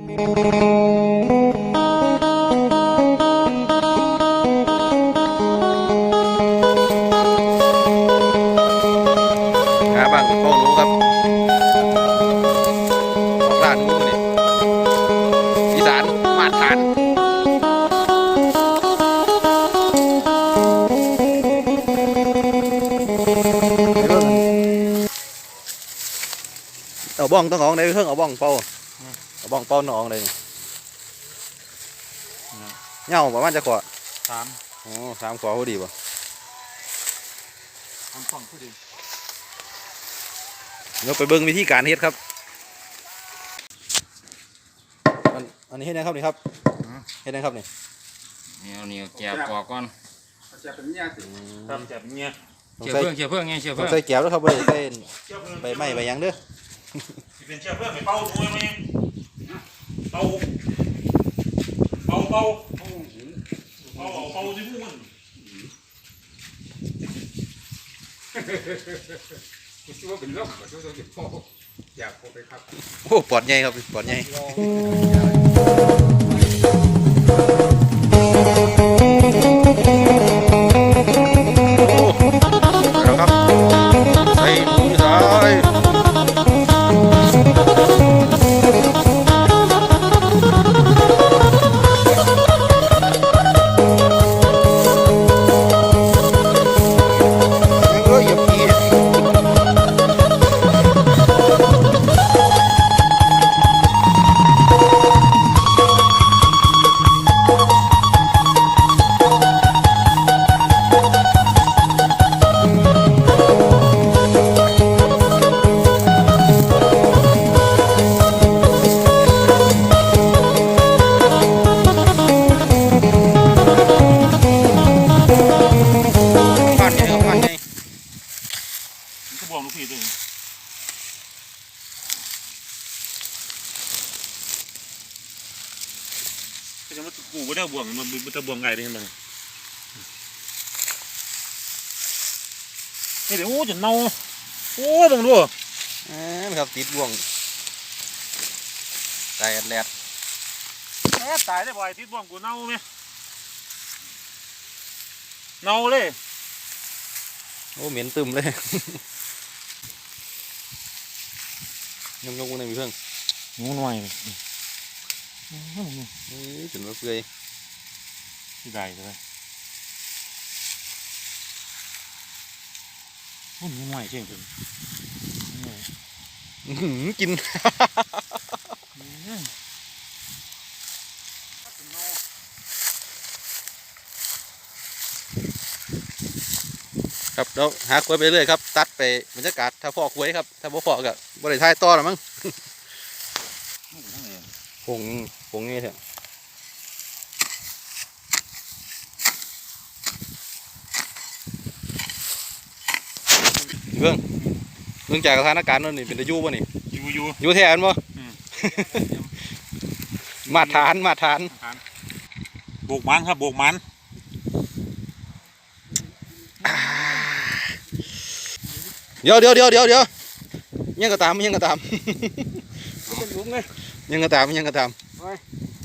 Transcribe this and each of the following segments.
หาบ้างเป้าหนูครับของร้านหนูตัวนี้อีสานมาตรฐานเอาบ้องต้องของในเครื่องเอาบ้องเป่า เอาบ้องเป่าต้องของในนี่เหงาประมาณจะขวดสามโอ้สามขวดพอดีป่ะทำสองพอดีเดี๋ยวไปเบิ่งวิธีการเฮ็ดครับอันอันนี้เฮ็ดนะครับนี่ครับเฮ็ดนะครับนี่นี่เอานี่เอาแกะปอกก่อนจะเป็นเนี่ยสิทำแบบเนี้ยต้องเชื่อใส่เพื่องเชื่อเพื่องไงเชื่อต้อเพื่งองใส่แก้วแล้วครับบ่ได้ใส่เชื่อเพื่อนใบไม้ใบหยังเด้อเป็นเชื่อเพื่อนไปเป่าด้วยมั้ ยเป่าเป่าเป่าเป่าเป่าที่พวกมันคิดว่าเป็นเรื่องของตัวตัวพ่ออยากไปครับโอ้ปอดใหญ่ครับปอดใหญ่ ม่ได้บ่วงมันมันจะบ่วงไงได้ยังไงนี่เดี๋ยวโอ้จะเน่าโอ้บังดูอ่าครับติดบ่วงตายแอดแลดแม่ตายได้บ่อยทิศบ่วงกูเน่าไหมเน่าเลยโอ้เหม็นตึมเลยยงยงกูในมีเพิ่งงูหน่อยนี่จนว่าเปื่อย ที่ได้เลยมันงูหน่อยเช่นกันอื้อหือกินครับแล้วหาควยไปเรื่อยครับ ตัดไปบรรยากาศถ้าพอควยครับ ถ้าบ่พอก็บ่ได้ถ่ายต่อหรอกมั้งผงผงนี่เถอะ เรื่องเรื่องจากสถานการณ์นั่นนี่เป็นตะยูป่ะนี่อยู่อยู่อยู่แท้อันบ่อืมมาตรฐานมาตรฐานโบกมันครับโบกมันเดี๋ยวเดี๋ยวเดี๋ยวเดี๋ยวเดี๋ยวยังก็ตามยังก็ตามเป็นหลุมไงยังก็ตามยังก็ตาม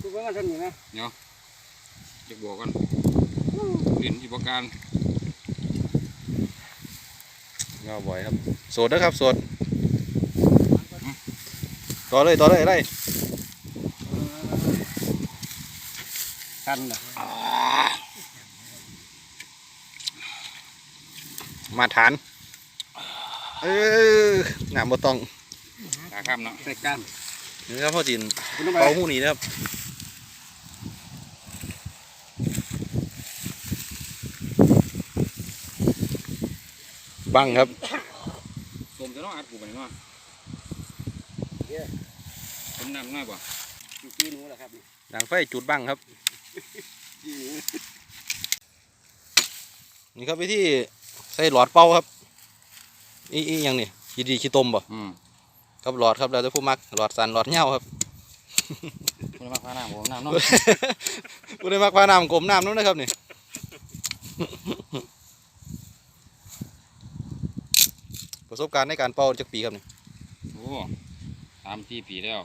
คือว่ากันอยู่นะจะบอกกันเรียนอยู่ประการ งอบ่อยครับโสดนะครับโสดต่อเลยต่อเลยไล่กันนะมาตรฐานเออหนามบ่ต้องตาข้ามเนาะใส่กันนี่ครับพ่อจินคุณต้องไปเป่าหูนี่นะครับ บังครับต้มจะต้องอัดกูไปเนาะต้มน้ำน้อยป่ะอยู่ที่นู้นแหละครับนี่ดังไฟจุดบังครับที่นู้นนี่ครับวิธีใส่หลอดเป่าครับอีอีหยังนี่ขี้ดีขี้ตมบ่อืมครับหลอดครับแล้วแต่ผู้มักหลอดสันหลอดเหย้าครับคุณมาพาน้ำผมน้ำเนาะผู้ได้มักพาน้ำกลมน้ำนู้นนะครับนี่ ประสบการณ์ในการเป่าจากปีครับนี่โอ้สามสี่ปีแล้ว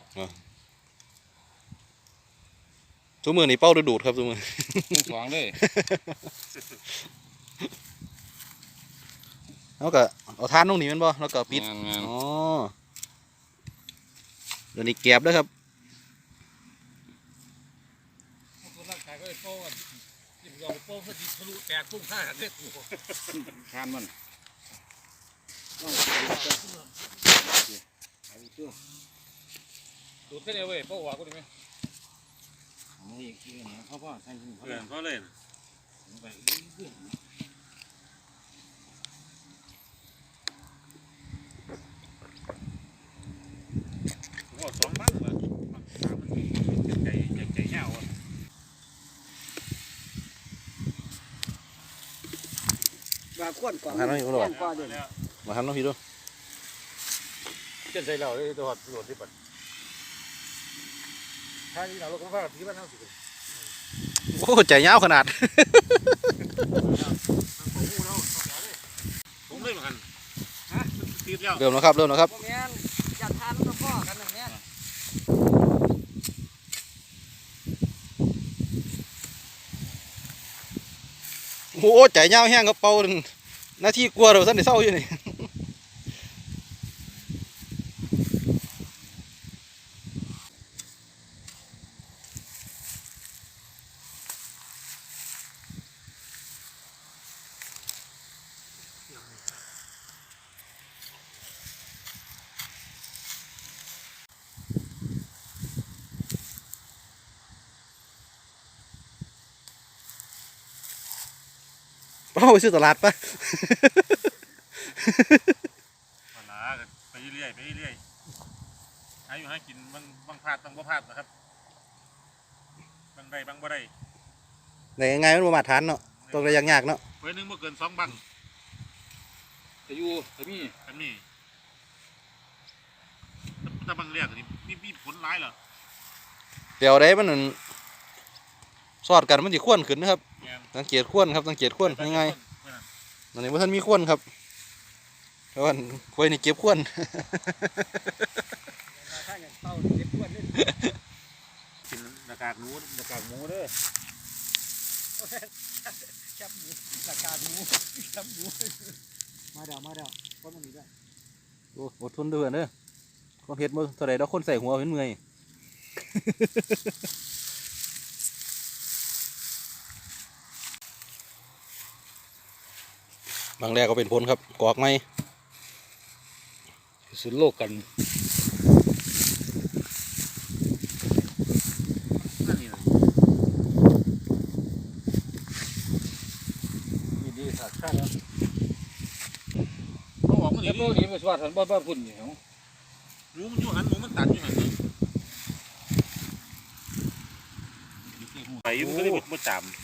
ทุกมือนี่เป้าดูดูดครับทุกมือพุ่งสองเลยแล้วก็เอาทานตรงนี้แมันบ่แล้วก็ปิดงานงานอ๋อเดี๋ยวนี้แก็บเด้วยครับร่างกายก็ไอ้โป้กันยิ่งเราโป้เพื่อที่ทะลุแตกพุ่งห้าเนี่ยกูทานมัน ดูดแค่เดียวเว้ยโป้หัวกูได้ไหมเอาอีกอีกนะพ่อพ่อใส่ถุงเพื่อนเขาเลยไปก็สองบ้างเลยใจใจใจเหี่ยวอะบาควนก่อนมาทำน้องพี่ดูแย่งก่อนเดี๋ยว มาทำน้องพี่ดูเจ้าใจเราเลยตัวหัดตัวที่ปัดถ้าที่เราเราก็ว่าที่บ้านเท่าสิโอ้ใจยาวขนาดผมเลยเหมือนกันฮะติดแล้วเริ่มแล้วครับเริ่มแล้วครับพวกแม่นอย่าทานกับพ่อกันนะแม่นโอ้ใจยาวแห้งกับเป่าหนึ่งนาทีกลัวเราท่านได้เศร้าอยู่นี่ เป้าไปซื้อตลาดปะมาลากันไปเรื่อยไปเรื่อยหาอยู่หากินบางบางพลาดบางบ่พลาดนะครับบางได้บางบ่ได้ไหนยังไงมันบ่มาทานเนาะตรงระยะยากเนาะเว้ยหนึงบ่เกินสองบังจะอยู่จะมีอันนี้ถ้าบางเรียกนี่มีมีผลร้ายเหรอ เดี๋ยวได้มันนั่นสอดกันมันสิควนขึ้นนะครับแม่น สังเกตควนครับสังเกตควนยังไงอันนี้ว่าท่านมีควนครับเพราะว่าควยนี่เก็บควนถ้าอย่างเต้าเจ็บควนนี่กินหน้ากากหนูหน้ากากหมูเด้อแคบหมูหลักการหมูแคบหมูมาเดี๋ยวมาเดี๋ยวคนมันมีด้วยโอ้อดทนด้วยเด้อคนเฮ็ดมือเท่าไรเราคนใส่หัวเป็นเมื่อย บางแรกก็เป็นผลครับกอกไหมสุดโลกกันนั่นนี่เลยมีดีสักชาติแล้วเขาออกมาเดี๋นี่ยวโป้นี้มาสวัสดิ์บ้านบ้านพุ่นอยู่หนูมันอยู่หันหนูมันตัดอยู่หันนี่ไปมันก็เลยบ่จำ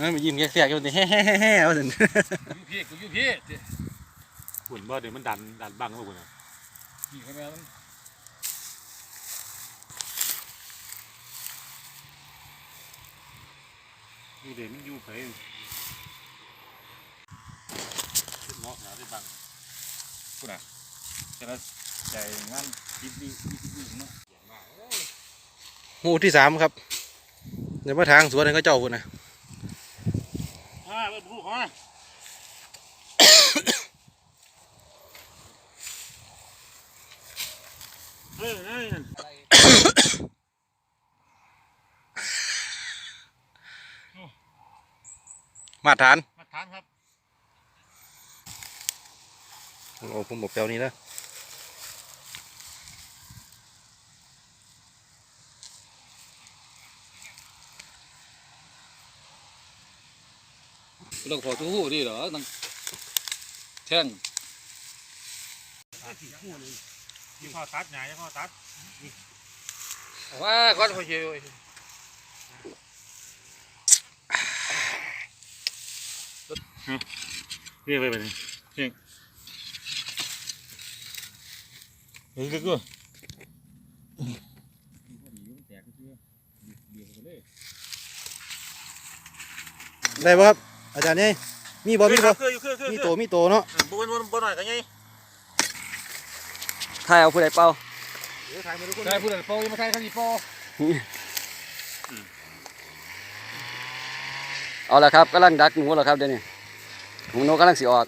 นั่นมายิ้มแสกๆอยู่นี่แฮ่แฮ่แฮ่แฮ่ว่าสิยูพี่กูยูพี่หุ่นบ่เดี๋ยวมันดันดันบังมาหุ่นอะนี่เขาแม่มันดูเดี๋ยวมันอยู่ไผเหมาะหาได้บังจะละใจงานยิบดียิบดีเนาะหมู่ที่สามครับเดี๋ยวมาทางสวนให้เขาเจ้าพุ่นนะ อ่าเบิ่งลูกเขานะเออนั่นนั่นมาตรฐานมาทานครับ โอ้ผมบอกแปลวนี้นะ เราขอทู่ดิเหรอตั้งแท่งยี่ห้อตัดใหญ่ยี่ห้อตัดว่าก้อนพอเชียวเรียกไปไปนี่เพียงเฮ้ยก็ได้ป่ะครับ อาจารย์นี่มีบ่มีบ่คืออยู่คือคือมีโตมีโตเนาะบนบนบนหน่อยกันไงถ่ายเอาผู้ใดเป่าเดี๋ยวถ่ายมาทุกคนใช่พูดอะไรโป้ยังมาใช่ข้างนี้โป้เอาละครับกำลังดักหนูแล้วครับเดี๋ยวนี้หนูนกกำลังสิออก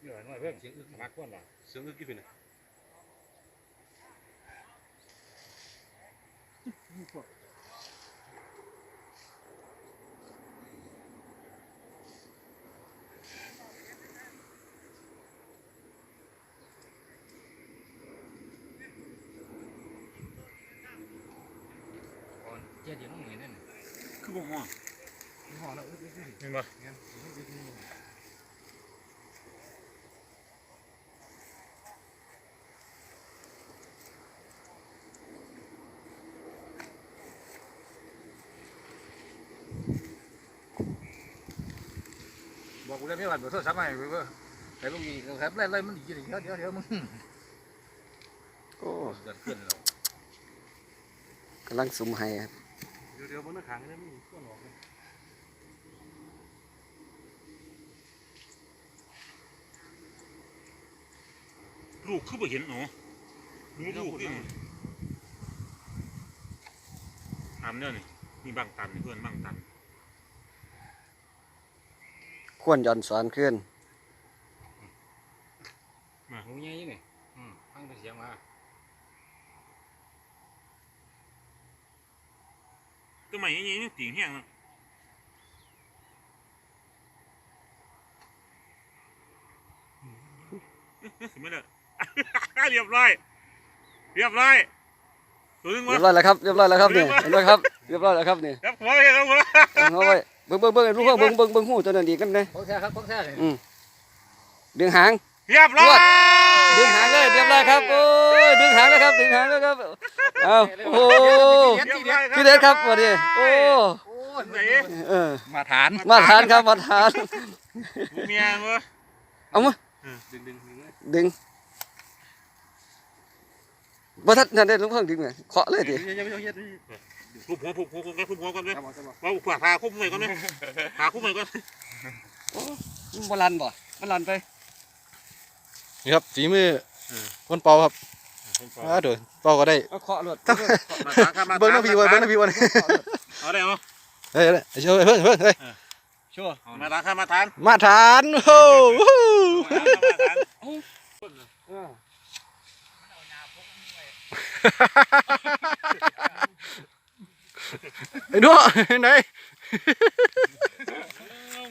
เดี๋ยวห น่อยเพิ่มเสียงอึกมักกว่าล่ะเสียงอึกกี่ปีนเจ๊เดี๋ยวน้องเหนื่อยนั่น คือบ่ห้อง เห็นบ่ บอกกูได้ไม่หวั่นบอกโทษซ้ำไงเว้ยไอ้พวกนี้ครับไล่ไล่มันอีกเดี๋ยวเดี๋ยวเดี๋ยวมึงโอ้เกิดขึ้นแล้วกำลังสุมให้ครับเดี๋ยวเดี๋ยวบนหน้าขางนี่มีควนออกเลยลูกคือบ่เห็นหนูหนูลูกนี่ถามเนี่ยนี่มีบางตันเพื่อนบางตัน ควรหย่อนสอนขึ้นหูใหญ่ยังไงอืมฟังแต่เสียงมาก็ไม่ยังยังติ่งแห้งนะไม่เลยเรียบร้อย เรียบร้อยตัวนึงเรีวะยบร้อยแล้วครับ เรียบร้อยแล้วครับนี่เห็นไหมครับ เรียบร้อยแล้วครับนี่ครับหัวเลยครับหัวเอาไว้ เบิ่งเบิ่งเบิ่งลูกเบิ่งเบิ่งเบิ่งหูตัวนั้นดีกันเลยพกแท้ครับพกแท้เลยดึงหางเรียบร้อยดึงหางเลยเรียบร้อยครับโอ้ยดึงหางแล้วครับดึงหางแล้วครับเอาโอ้ยพี่เด็ดครับสวันนี้โอ้โอ้ยไหนเออมาฐานมาทานครับมาทานเมียมั้งเอามาดึงดึงดึงเลยดึงบ่ทันนั่นได้ลุงเพิ่งดึงเลยเคาะเลยดิ อย่าอย่าอย่าอย่าอย่าคุบหัวคุบหัวคุบหัวก่อนเลยครับผมครับผมว่าขวาพาคุบหน่อยก่อนเลยพาคุบหน่อยก่อนบ่ลันบ่มันลันไปนี่ครับฝีมือคนเป่าครับอ่าเดี๋ยวเป่าก็ได้เอาเคาะรถมาทางครับมาเบิ้งน้ำพีวันเบิ้งน้ำพีวันเอาได้เหรอเฮ้ยเฮ้ยเฮ้ยเพิ่งเพิ่งเฮ้ยชัวมาทางครับมาทางมาทานโอ้โหมาทาง ไอ้หนูไหน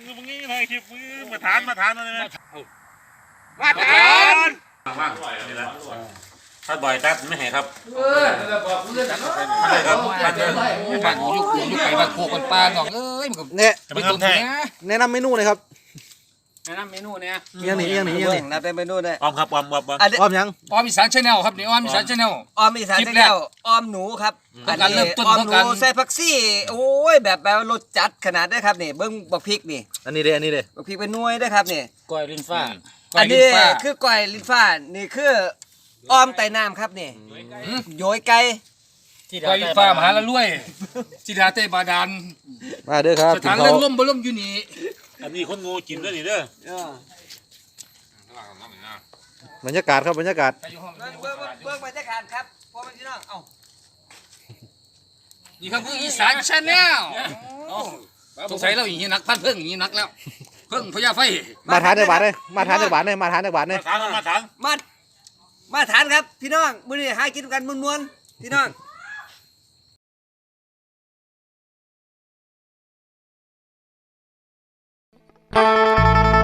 มือมึงนี่เลยคลิปมือมาทานมาทานอะไรนะมาทานว่างนี่แหละถ้าบ่อยตัดไม่ให้ครับเออบอกเพื่อนจังอะไรครับตัดเลยบ้านยุคยุคไปบ้านโคกันปลาหนองเอ้ยมันก็เนี่ยจะมาทำแท้แนะนำเมนูหน่อยครับ แนะนำเมนูเนี่ยเอียงหนีเอียงหนีเอียงหนีนับได้ไปนู่นได้ออมครับออมออมออมอันนี้อ้อมยังออมอีสานชาแนลครับนี่ออมอีสานชาแนลออมอีสานคลิปแล้แรกวออมหนูครับต้นการเริ่มต้นออมต้นหการนูใส่ผักซี่โอ้ยแบบแบบรสจัดขนาดได้อครับนี่เบิ้งบักพริกนี่อันนี้เด้อันนี้เด้บักพริกเป็นหน่วยได้อครับนี่ก้อยลิ้นฟ้าอันนี้คือก้อยลิ้นฟ้านี่คือออมไต่น้ำครับนี่โยยไก่ก้อยลิ้นฟ้ามหาละรวยจิดาเตบาดาลมาเด้อครับสกินถานข้าเรื่วองล่มบ่ล่มอยู่นี่ อันนี้คนงูกินด้วยนี่เด้อบรรยากาศครับบรรยากาศเบิ้งเบิ้งเบิ้งบรรยากาศครับพ่อแม่พี่น้องเอ้านี่ครับคืออีสานชาแนลสงสัยเราอย่างนี้นักพันเพิ่งอย่างนี้นักแล้ว เพิ่งพญาไฟมาทานจากบาทเลยมาทานจากบาทเลยมาทานจากบาทเลยมาทานครับมาทานมามาทานครับพี่น้องมื้อนี้หากินกันมวนๆพี่น้อง Música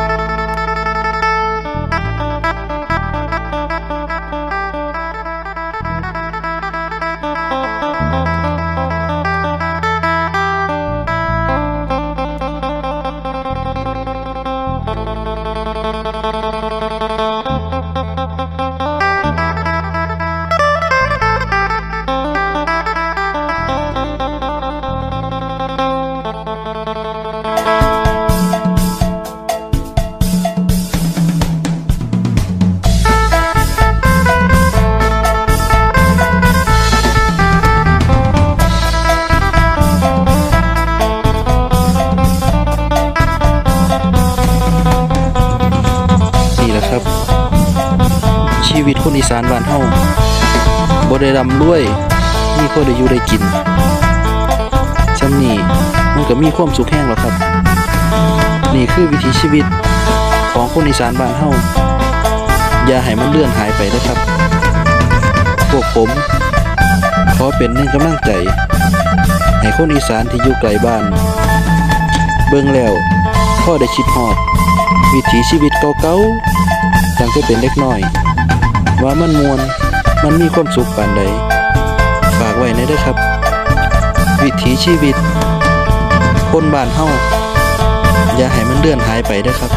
คนอีสานบ้านเฮาบ่ได้ร่ำรวย มีพอได้อยู่ได้กินซำนี้มันก็มีความสุขแห้งแล้วครับ นี่คือวิถีชีวิตของคนอีสานบ้านเฮาอย่าให้มันเลื่อนหายไปนะครับ พวกผม ขอเป็นหนึ่งกำลังใจ ให้คนอีสานที่อยู่ไกลบ้าน เบิ่งแล้วพ่อได้คิดฮอด วิถีชีวิตเก่าๆตั้งแต่เป็นเล็กน้อย ว่ามันมวน มันมีความสุขปานใด ฝากไว้ในเด้อครับ วิถีชีวิต คนบ้านเฮาอย่าให้มันเลื่อนหายไปเด้อครับ